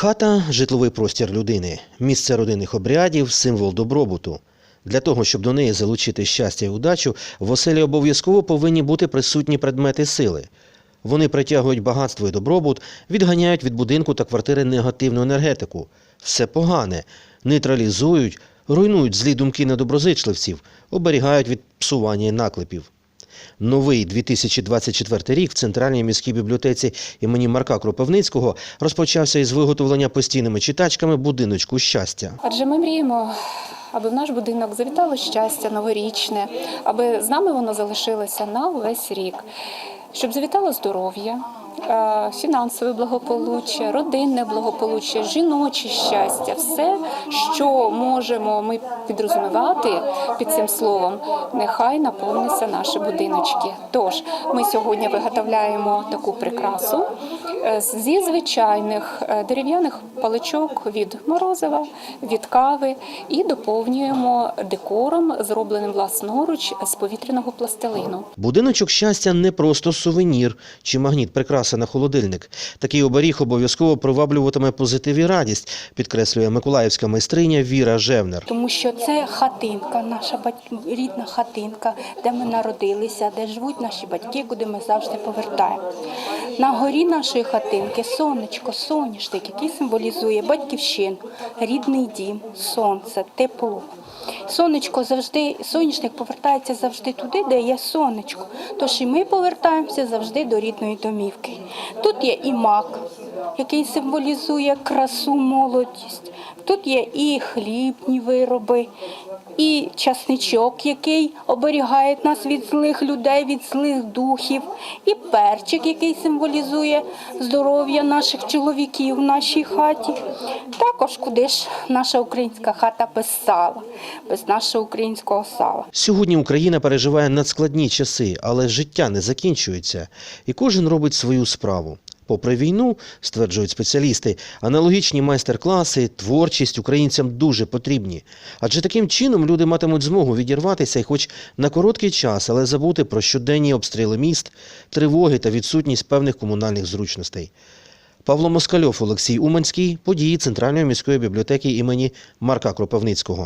Хата житловий простір людини, місце родинних обрядів, символ добробуту. Для того, щоб до неї залучити щастя і удачу, в оселі обов'язково повинні бути присутні предмети сили. Вони притягують багатство і добробут, відганяють від будинку та квартири негативну енергетику. Все погане, нейтралізують, руйнують злі думки недоброзичливців, оберігають від псування і наклепів. Новий 2024 рік в Центральній міській бібліотеці імені Марка Кропивницького розпочався із виготовлення постійними читачками будиночку щастя. Адже ми мріємо, аби в наш будинок завітало щастя новорічне, аби з нами воно залишилося на весь рік, щоб завітало здоров'я, фінансове благополуччя, родинне благополуччя, жіноче щастя, все, що можемо ми підрозумівати під цим словом, нехай наповниться наші будиночки. Тож ми сьогодні виготовляємо таку прикрасу е, зі звичайних е, дерев'яних паличок від морозива, від кави і доповнюємо декором, зробленим власноруч з повітряного пластилину. Будиночок щастя не просто сувенір чи магніт прикраса на холодильник. Такий оберіг обов'язково приваблюватиме позитив і радість, підкреслює миколаївська майстриня Віра Жевнер. Тому що це хатинка, наша рідна хатинка, де ми народилися, де живуть наші батьки, куди ми завжди повертаємо. На горі нашої хатинки сонечко, соняшник, який символізує батьківщину, рідний дім, сонце, тепло. Сонечко завжди, соняшник повертається завжди туди, де є сонечко. Тож і ми повертаємося завжди до рідної домівки. Тут є і мак, який символізує красу, молодість. Тут є і хлібні вироби, і часничок, який оберігає нас від злих людей, від злих духів, і перчик, який символізує здоров'я наших чоловіків в нашій хаті. Також куди ж наша українська хата без сала, без нашого українського сала. Сьогодні Україна переживає надскладні часи, але життя не закінчується, і кожен робить свою справу. Попри війну, стверджують спеціалісти, аналогічні майстер-класи, творчість українцям дуже потрібні. Адже таким чином люди матимуть змогу відірватися і хоч на короткий час, але забути про щоденні обстріли міст, тривоги та відсутність певних комунальних зручностей. Павло Москальов, Олексій Уманський, події Центральної міської бібліотеки імені Марка Кропивницького.